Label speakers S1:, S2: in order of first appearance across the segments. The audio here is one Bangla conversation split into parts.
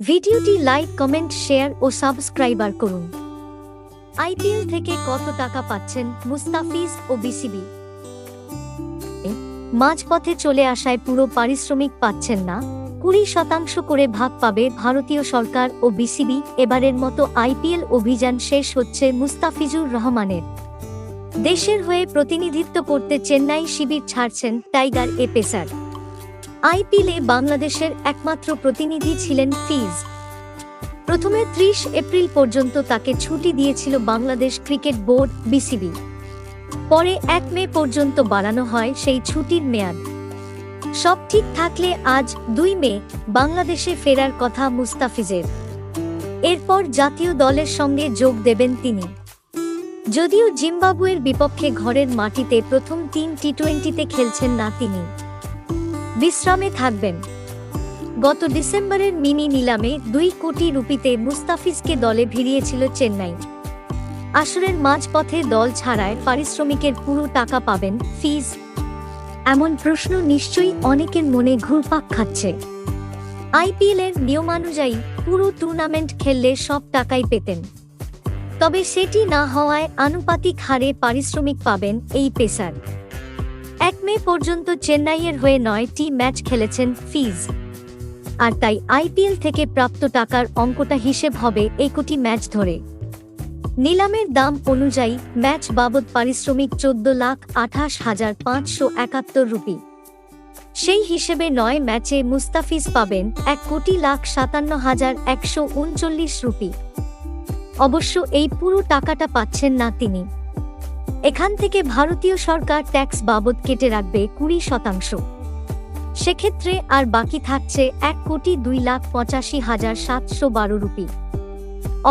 S1: ভিডিওটি লাইক, কমেন্ট, শেয়ার ও সাবস্ক্রাইবার করুন। আইপিএল থেকে কত টাকা পাচ্ছেন মুস্তাফিজ ও বিসিবি? মাঝপথে চলে আসায় পুরো পারিশ্রমিক পাচ্ছেন না। কুড়ি শতাংশ করে ভাগ পাবে ভারতীয় সরকার ও বিসিবি। এবারের মতো আইপিএল অভিযান শেষ হচ্ছে মুস্তাফিজুর রহমানের। দেশের হয়ে প্রতিনিধিত্ব করতে চেন্নাই শিবির ছাড়ছেন টাইগার এ পেসার। আইপিএলে বাংলাদেশের একমাত্র প্রতিনিধি ছিলেন ফিজ। প্রথমে ত্রিশ এপ্রিল পর্যন্ত তাকে ছুটি দিয়েছিল বাংলাদেশ ক্রিকেট বোর্ড, বিসিবি। পরে এক মে পর্যন্ত বাড়ানো হয় সেই ছুটির মেয়াদ। সব ঠিক থাকলে আজ দুই মে বাংলাদেশে ফেরার কথা মুস্তাফিজের। এরপর জাতীয় দলের সঙ্গে যোগ দেবেন তিনি। যদিও জিম্বাবুয়ের বিপক্ষে ঘরের মাটিতে প্রথম তিন টি টোয়েন্টিতে খেলছেন না তিনি। বিশ্রামে থাকবেন। গত ডিসেম্বরের মিনি নিলামে দুই কোটি রুপিতে মুস্তাফিজকে দলে ভিড়িয়েছিল চেন্নাই। আসরের মাঝপথে দল ছাড়ায় পারিশ্রমিকের পুরো টাকা পাবেন ফিজ। এমন প্রশ্ন নিশ্চয়ই অনেকের মনে ঘুরপাক খাচ্ছে। আইপিএল এর নিয়মানুযায়ী পুরো টুর্নামেন্ট খেললে সব টাকাই পেতেন। তবে সেটি না হওয়ায় আনুপাতিক হারে পারিশ্রমিক পাবেন এই পেসার। এক মে পর্যন্ত চেন্নাইয়ের হয়ে নয়টি ম্যাচ খেলেছেন ফিজ। আর তাই আইপিএল থেকে প্রাপ্ত টাকার অঙ্কটা হিসেব হবে এই কোটি ম্যাচ ধরে। নিলামের দাম অনুযায়ী ম্যাচ বাবদ পারিশ্রমিক চোদ্দ লাখ আঠাশ হাজার পাঁচশো একাত্তর রুপি। সেই হিসেবে নয় ম্যাচে মুস্তাফিজ পাবেন এক কোটি লাখ সাতান্ন হাজার একশো উনচল্লিশ রুপি। অবশ্য এই পুরো টাকাটা পাচ্ছেন না তিনি। এখান থেকে ভারতীয় সরকার ট্যাক্স বাবদ কেটে রাখবে কুড়ি শতাংশ। সেক্ষেত্রে আর বাকি থাকছে এক কোটি দুই লাখ পঁচাশি হাজার সাতশো বারো রুপি।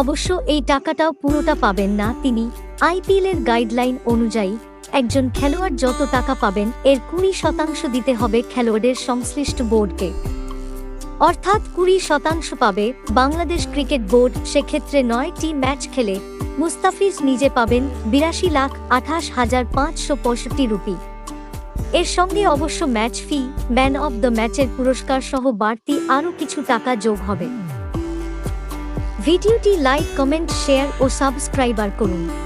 S1: অবশ্য এই টাকাটাও পুরোটা পাবেন না তিনি। আইপিএল এর গাইডলাইন অনুযায়ী একজন খেলোয়াড় যত টাকা পাবেন, এর কুড়ি শতাংশ দিতে হবে খেলোয়াড়ের সংশ্লিষ্ট বোর্ডকে। অর্থাৎ কুড়ি শতাংশ পাবে বাংলাদেশ ক্রিকেট বোর্ড, সেক্ষেত্রে নয়টি ম্যাচ খেলে মুস্তাফিজ নিজে পাবেন বিরাশি লাখ আঠাশ হাজার পাঁচশো পঁয়ষট্টি রুপি। এর সঙ্গে অবশ্য match fee, man of the ম্যাচের পুরস্কার সহ বাড়তি আরও কিছু টাকা যোগ হবে। ভিডিওটি লাইক, কমেন্ট, শেয়ার ও সাবস্ক্রাইবার করুন।